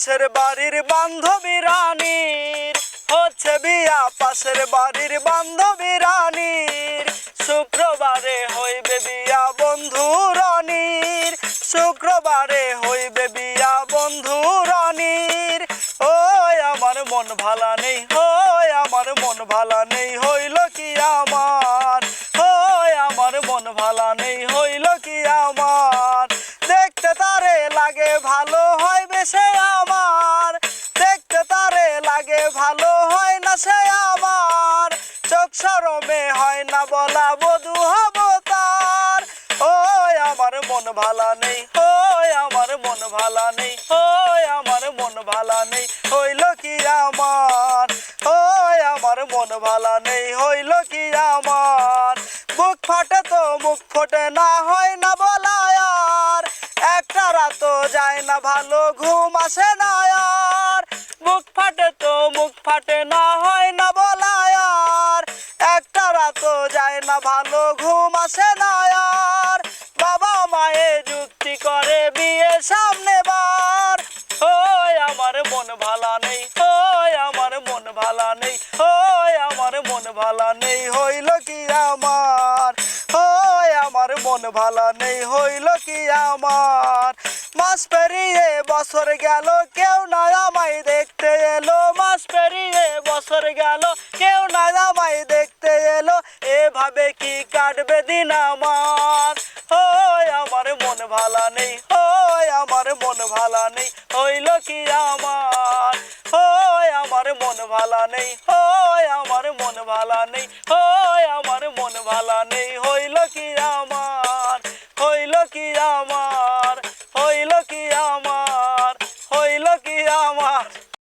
পাশের বাড়ির বান্ধবী রানীর, হচ্ছে বিয়া পাশের বাড়ির বান্ধবী রানীর। শুক্রবারে হইবে বিয়া বন্ধু রানীর, শুক্রবারে হইবে বিয়া বন্ধু রানীর। ওই আমার মন ভালা নেই, ওই আমার মন ভালা নেই, হইল কি ভালো হয় না সে আমার। চোখ সরমে হয় না বলা বধু হব তার। ওই আমার মন ভালা নেই, ওই আমার মন ভালা নেই, ওই আমার মন ভালা নেই, হইল কি আমার? ওই আমার মন ভালা নেই, হইল কি আমার? বুক ফাটে তো মুখ ফোটে না, হয় না বলা আর। একটা রাত যায় না, ভালো ঘুম আসে না আর। বুক ফাটে তো মুখ ফাটে না হয় না বলা আর। একটা রাত যায় না, ভালো ঘুম আসে না আর। বাবা মায়ে যুক্তি করে বিয়ে সামনে বার। ওই আমার মন ভালা নেই, ওই আমার মন ভালা নেই, ওই আমার মন ভালা নেই, হইল কি আমার? ওই আমার মন ভালা নেই, হইল কি আমার? মাস পেরিয়ে বছর গেল, কেউ না কেউ না আমায় দেখতে এলো। এভাবে কি কাটবে দিন আমার? ওই আমার মন ভালা নেই, ওই আমার মন ভালা নেই, হইল কি আমার? ওই আমার মন ভালা নেই, ওই আমার মন ভালা নেই, ওই আমার মন ভালা নেই, হইল কি আমার? হইল কি আমার? হইল কি আমার?